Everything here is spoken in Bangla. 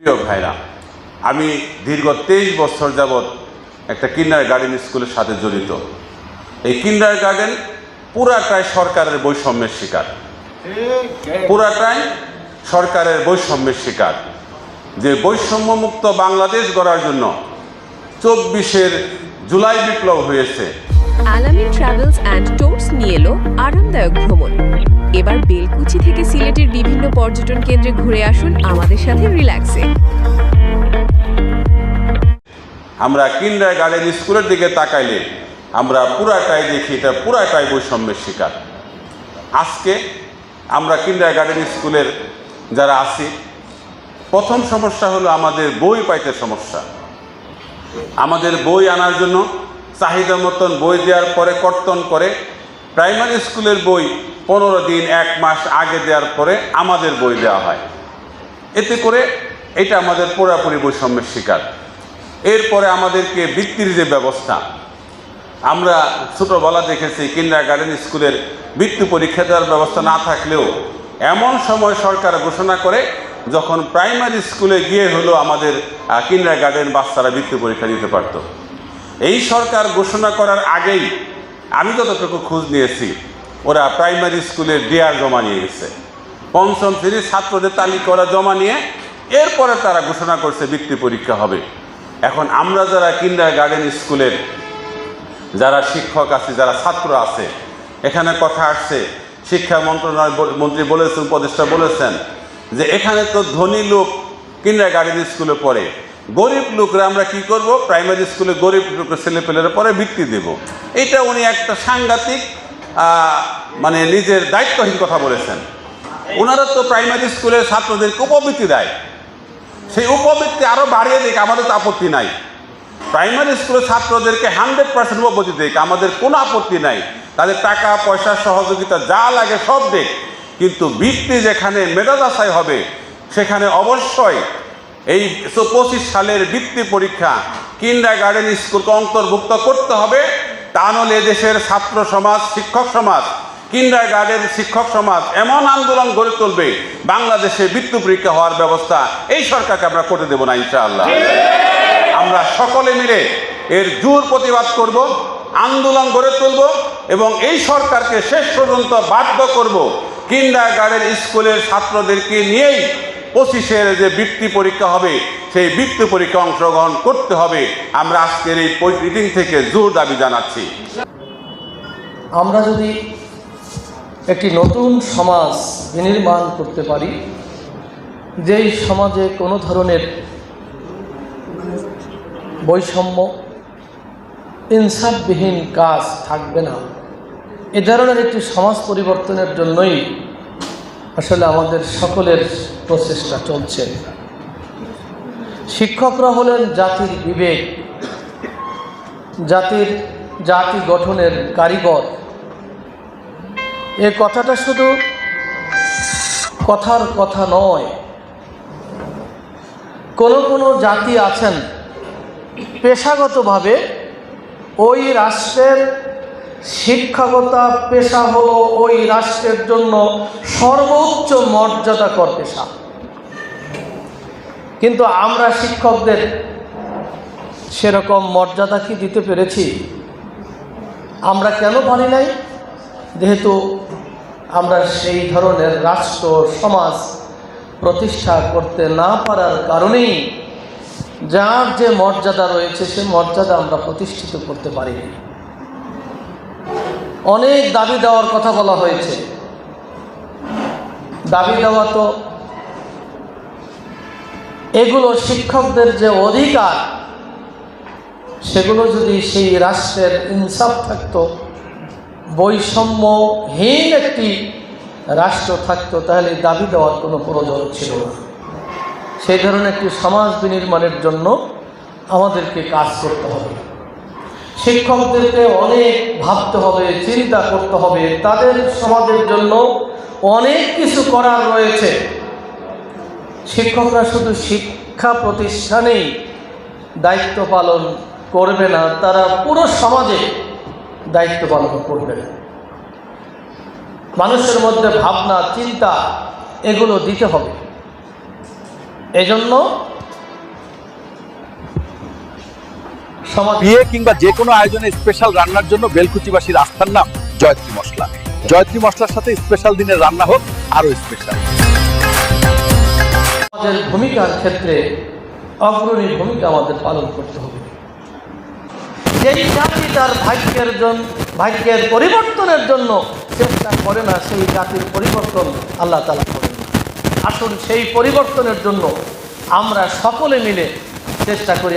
প্রিয় ভাইরা, আমি দীর্ঘ তেইশ বছর যাবৎ একটা কিন্ডার গার্ডেন স্কুলের সাথে জড়িত। এই কিন্ডার গার্ডেন পুরাটাই সরকারের বৈষম্যের শিকার। পুরাটাই সরকারের বৈষম্যের শিকার। যে বৈষম্যমুক্ত বাংলাদেশ গড়ার জন্য চব্বিশের জুলাই বিপ্লব হয়েছে আলামিন ট্রাভেলস অ্যান্ড ট্যুরস নিয়ে এলো আরামদায়ক ভ্রমণ। এবার বেলকুচি থেকে সিলেটের বিভিন্ন পর্যটন কেন্দ্রে ঘুরে আসুন আমাদের সাথে রিল্যাক্সে। আমরা কিন্ডার গার্ডেন স্কুলের দিকে তাকাইলে আমরা পুরাটাই দেখি, এটা পুরাটাই বৈষম্যের শিকার। আজকে আমরা কিন্ডার গার্ডেন স্কুলের যারা আছি, প্রথম সমস্যা হলো আমাদের বই পাইতে সমস্যা। আমাদের বই আনার জন্য চাহিদা মতন বই দেওয়ার পরে কর্তন করে প্রাইমারি স্কুলের বই পনেরো দিন, এক মাস আগে দেওয়ার পরে আমাদের বই দেওয়া হয়। এতে করে এটা আমাদের পুরাপুরি বৈষম্যের শিকার। এরপরে আমাদেরকে বৃত্তির যে ব্যবস্থা, আমরা ছোটোবেলা দেখেছি কিন্ডার গার্ডেন স্কুলের বৃত্তি পরীক্ষা দেওয়ার ব্যবস্থা না থাকলেও এমন সময় সরকার ঘোষণা করে, যখন প্রাইমারি স্কুলে গিয়ে হলো আমাদের কিন্ডার গার্ডেন বাচ্চারা বৃত্তি পরীক্ষা দিতে পারত। এই সরকার ঘোষণা করার আগেই আমি যতটুকু খোঁজ নিয়েছি, ওরা প্রাইমারি স্কুলের ডেয়ার জমা নিয়ে গেছে। পঞ্চম শ্রেণির ছাত্রদের তালিকা ওরা জমা নিয়ে এরপরে তারা ঘোষণা করছে বৃত্তি পরীক্ষা হবে। এখন আমরা যারা কিন্ডার গার্ডেন স্কুলের যারা শিক্ষক আছে, যারা ছাত্র আছে, এখানে কথা আসছে, শিক্ষা মন্ত্রণালয় মন্ত্রী বলেছেন, উপদেষ্টা বলেছেন যে এখানে তো ধনী লোক কিন্ডার গার্ডেন স্কুলে পড়ে। গরিব লোকরা আমরা কি করব? প্রাইমারি স্কুলে গরিব লোকের ছেলেপেলেরা পরে বৃত্তি দেব। এটা উনি একটা সাংঘাতিক মানে নিজের দায়িত্বহীন কথা বলেছেন। ওনারা তো প্রাইমারি স্কুলের ছাত্রদেরকে উপবৃত্তি দেয়। সেই উপবৃত্তি আরও বাড়িয়ে দিক, আমাদের তো আপত্তি নাই। প্রাইমারি স্কুলের ছাত্রদেরকে হান্ড্রেড পার্সেন্ট উপবৃত্তি দিক, আমাদের কোনো আপত্তি নাই। তাদের টাকা, পয়সা, সহযোগিতা যা লাগে সব দিক। কিন্তু বৃত্তি যেখানে মেধাদাসাই হবে, সেখানে অবশ্যই এই পঁচিশ সালের বৃত্তি পরীক্ষা কিন্ডার গার্ডেন স্কুলকে অন্তর্ভুক্ত করতে হবে। তা নাহলে দেশের ছাত্র সমাজ, শিক্ষক সমাজ কিন্ডার গার্ডেন শিক্ষক সমাজ এমন আন্দোলন গড়ে তুলবে, বাংলাদেশে বৃত্তি পরীক্ষা হওয়ার ব্যবস্থা এই সরকারকে আমরা করতে দেবো না ইনশাআল্লাহ। আমরা সকলে মিলে এর জোর প্রতিবাদ করব, আন্দোলন গড়ে তুলব এবং এই সরকারকে শেষ পর্যন্ত বাধ্য করব। কিন্ডার গার্ডেন স্কুলের ছাত্রদেরকে নিয়েই পঁচিশের যে বৃত্তি পরীক্ষা হবে, সেই বৃত্তি পরীক্ষা অংশগ্রহণ করতে হবে। আমরা আজকের এই মিটিং থেকে জোর দাবি জানাচ্ছি। আমরা যদি একটি নতুন সমাজ বিনির্মাণ করতে পারি, যেই সমাজে কোনো ধরনের বৈষম্য, ইনসাফবিহীন কাজ থাকবে না, এ ধরনের একটি সমাজ পরিবর্তনের জন্যই আসলে আমাদের সকলের প্রচেষ্টা চলছে। শিক্ষকরা হলেন জাতির বিবেক, জাতির জাতি গঠনের কারিগর। এ কথাটা শুধু কথার কথা নয়। কোনো কোনো জাতি আছেন, পেশাগতভাবে ওই রাষ্ট্রের শিক্ষাগতা পেশা হলো ওই রাষ্ট্রের জন্য সর্বোচ্চ মর্যাদাকর পেশা। কিন্তু আমরা শিক্ষকদের সেরকম মর্যাদা কি দিতে পেরেছি? আমরা কেন পারি নাই? যেহেতু আমরা সেই ধরনের রাষ্ট্র, সমাজ প্রতিষ্ঠা করতে না পারার কারণেই যার যে মর্যাদা রয়েছে, সে মর্যাদা আমরা প্রতিষ্ঠিত করতে পারিনি। অনেক দাবি দেওয়ার কথা বলা হয়েছে। দাবি দেওয়া তো এগুলো শিক্ষকদের যে অধিকার, সেগুলো যদি সেই রাষ্ট্রের ইনসাফ থাকতো, বৈষম্যহীন একটি রাষ্ট্র থাকতো, তাহলে দাবি দেওয়ার কোনো প্রয়োজন ছিল না। সেই ধরনের একটি সমাজ বিনির্মাণের জন্য আমাদেরকে কাজ করতে হবে। শিক্ষকদেরকে অনেক ভাবতে হবে, চিন্তা করতে হবে। তাদের সমাজের জন্য অনেক কিছু করার রয়েছে। শিক্ষকরা শুধু শিক্ষা প্রতিষ্ঠানেই দায়িত্ব পালন করবে না, তারা পুরো সমাজে দায়িত্ব পালন করবে। মানুষের মধ্যে ভাবনা, চিন্তা, এগুলো দিতে হবে। এজন্য বিয়ে কিংবা যে কোনো আয়োজনে স্পেশাল রান্নার জন্য বেলকুচিবাসীর আস্থার নাম জয়ত্রী মশলা। জয়ত্রী মশলার সাথে স্পেশাল দিনের রান্না হোক আরও স্পেশাল সমাজের ভূমিকার ক্ষেত্রে অগ্রণী ভূমিকা আমাদের পালন করতে হবে। যেই জাতি তার ভাগ্যের জন্য ভাগ্যের পরিবর্তনের জন্য চেষ্টা করে না সেই জাতির পরিবর্তন আল্লাহ তালা করেন। আসুন সেই পরিবর্তনের জন্য আমরা সকলে মিলে চেষ্টা করি